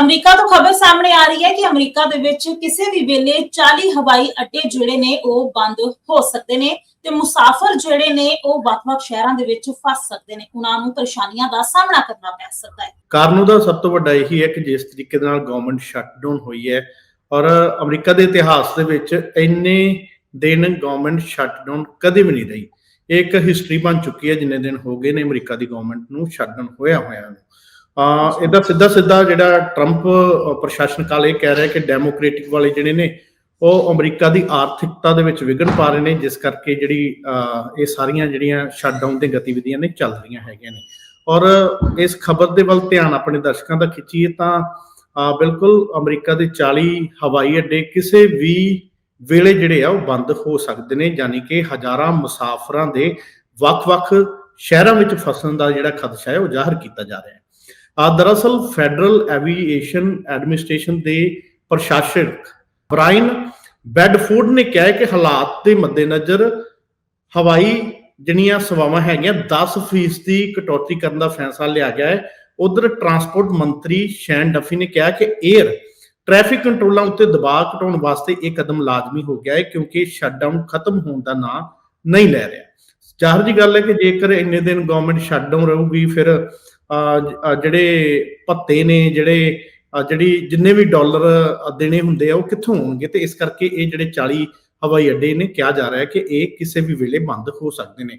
America ਤੋਂ ਖਬਰ ਸਾਹਮਣੇ ਆ ਰਹੀ ਹੈ ਕਿ ਅਮਰੀਕਾ ਦੇ ਵਿੱਚ ਕਿਸੇ ਵੀ ਵੇਲੇ 40 ਹਵਾਈ ਅੱਡੇ ਜਿਹੜੇ ਨੇ ਉਹ ਬੰਦ ਹੋ ਸਕਦੇ ਨੇ ਤੇ ਮੁਸਾਫਰ ਜਿਹੜੇ ਨੇ ਉਹ ਵੱਖ-ਵੱਖ ਸ਼ਹਿਰਾਂ ਦੇ ਵਿੱਚ ਫਸ ਸਕਦੇ ਨੇ। ਉਹਨਾਂ ਨੂੰ ਪਰੇਸ਼ਾਨੀਆਂ ਦਾ ਸਾਹਮਣਾ ਕਰਨਾ ਪੈ ਸਕਦਾ ਹੈ। ਕਾਰਨ ਉਹਦਾ ਸਭ ਤੋਂ ਵੱਡਾ ਇਹੀ ਹੈ ਕਿ ਜਿਸ ਤਰੀਕੇ ਦੇ ਨਾਲ ਗਵਰਨਮੈਂਟ ਸ਼ਟਡਾਊਨ ਹੋਈ ਹੈ ਔਰ ਅਮਰੀਕਾ ਦੇ ਇਤਿਹਾਸ ਦੇ ਵਿੱਚ ਇੰਨੇ ਦਿਨ ਗਵਰਨਮੈਂਟ ਸ਼ਟਡਾਊਨ ਕਦੇ ਵੀ ਨਹੀਂ ਰਹੀ। ਇਹ ਇੱਕ ਹਿਸਟਰੀ ਬਣ ਚੁੱਕੀ ਹੈ, ਜਿੰਨੇ ਦਿਨ ਹੋ ਗਏ ਨੇ ਅਮਰੀਕਾ ਦੀ ਗਵਰਨਮੈਂਟ ਨੂੰ ਸ਼ਟਡਾਊਨ ਹੋਇਆ ਹੋਇਆ ਨੂੰ। ਇਹਦਾ ਸਿੱਧਾ ਸਿੱਧਾ ਜਿਹੜਾ ਟਰੰਪ ਪ੍ਰਸ਼ਾਸਨ ਕਾਲ ਇਹ ਕਹਿ ਰਿਹਾ ਕਿ ਡੈਮੋਕ੍ਰੈਟਿਕ ਵਾਲੇ ਜਿਹੜੇ ਨੇ, ਉਹ ਅਮਰੀਕਾ ਦੀ ਆਰਥਿਕਤਾ ਦੇ ਵਿੱਚ ਵਿਘਨ ਪਾ ਰਹੇ ਨੇ, ਜਿਸ ਕਰਕੇ ਜਿਹੜੀ ਇਹ ਸਾਰੀਆਂ ਜਿਹੜੀਆਂ ਸ਼ਟਡਾਊਨ ਦੀਆਂ ਗਤੀਵਿਧੀਆਂ ਨੇ ਚੱਲ ਰਹੀਆਂ ਹੈਗੀਆਂ ਨੇ। ਔਰ ਇਸ ਖਬਰ ਦੇ ਵੱਲ ਧਿਆਨ ਆਪਣੇ ਦਰਸ਼ਕਾਂ ਦਾ ਖਿੱਚੀਏ ਤਾਂ ਬਿਲਕੁਲ ਅਮਰੀਕਾ ਦੇ 40 ਹਵਾਈ ਅੱਡੇ ਕਿਸੇ ਵੀ ਵੇਲੇ ਜਿਹੜੇ ਆ, ਉਹ ਬੰਦ ਹੋ ਸਕਦੇ ਨੇ, ਯਾਨੀ ਕਿ ਹਜ਼ਾਰਾਂ ਮੁਸਾਫਰਾਂ ਦੇ ਵੱਖ-ਵੱਖ ਸ਼ਹਿਰਾਂ ਵਿੱਚ ਫਸਣ ਦਾ ਜਿਹੜਾ ਖਦਸ਼ਾ ਹੈ, ਉਹ ਜ਼ਾਹਰ ਕੀਤਾ ਜਾ ਰਿਹਾ ਹੈ। ਆ ਦਰਅਸਲ ਫੈਡਰਲ ਐਵੀਏਸ਼ਨ ਐਡਮਿਨਿਸਟ੍ਰੇਸ਼ਨ ਦੇ ਪ੍ਰਸ਼ਾਸਕ ਬ੍ਰਾਇਨ ਬੈਡਫੋਰਡ ਨੇ ਕਿਹਾ ਕਿ ਹਾਲਾਤ ਦੇ ਮੱਦੇਨਜ਼ਰ ਹਵਾਈ ਜਿਹੜੀਆਂ ਸੇਵਾਵਾਂ ਹੈਗੀਆਂ 10% ਦੀ ਕਟੌਤੀ ਕਰਨ ਦਾ ਫੈਸਲਾ ਲਿਆ ਗਿਆ ਹੈ। ਉਧਰ ਟਰਾਂਸਪੋਰਟ ਮੰਤਰੀ ਸ਼ੈਨ ਡਫੀ ਨੇ ਕਿਹਾ ਕਿ 에ਅਰ ਟ੍ਰੈਫਿਕ ਕੰਟਰੋਲਾਂ ਉੱਤੇ ਦਬਾਅ ਘਟਾਉਣ ਵਾਸਤੇ ਇਹ ਕਦਮ ਲਾਜ਼ਮੀ ਹੋ ਗਿਆ ਹੈ ਕਿਉਂਕਿ ਸ਼ਟਡਾਊਨ ਖਤਮ ਹੋਣ ਦਾ ਨਾਂ ਨਹੀਂ ਲੈ ਰਿਹਾ। ਜ਼ਾਹਰ ਜੀ ਗੱਲ ਹੈ ਕਿ ਜੇਕਰ ਇੰਨੇ ਦਿਨ ਗਵਰਨਮੈਂਟ ਸ਼ਟਡਾਊਨ ਰਹੂਗੀ, ਫਿਰ ਜਿਹੜੇ ਭੱਤੇ ਨੇ, ਜਿਹੜੇ ਜਿਹੜੀ ਜਿੰਨੇ ਵੀ ਡਾਲਰ ਦੇਣੇ ਹੁੰਦੇ ਆ, ਉਹ ਕਿੱਥੋਂ ਹੋਣਗੇ? ਤੇ ਇਸ ਕਰਕੇ ਇਹ ਜਿਹੜੇ 40 ਹਵਾਈ ਅੱਡੇ ਨੇ, ਕਿਹਾ ਜਾ ਰਿਹਾ ਕਿ ਇਹ ਕਿਸੇ ਵੀ ਵੇਲੇ ਬੰਦ ਹੋ ਸਕਦੇ ਨੇ।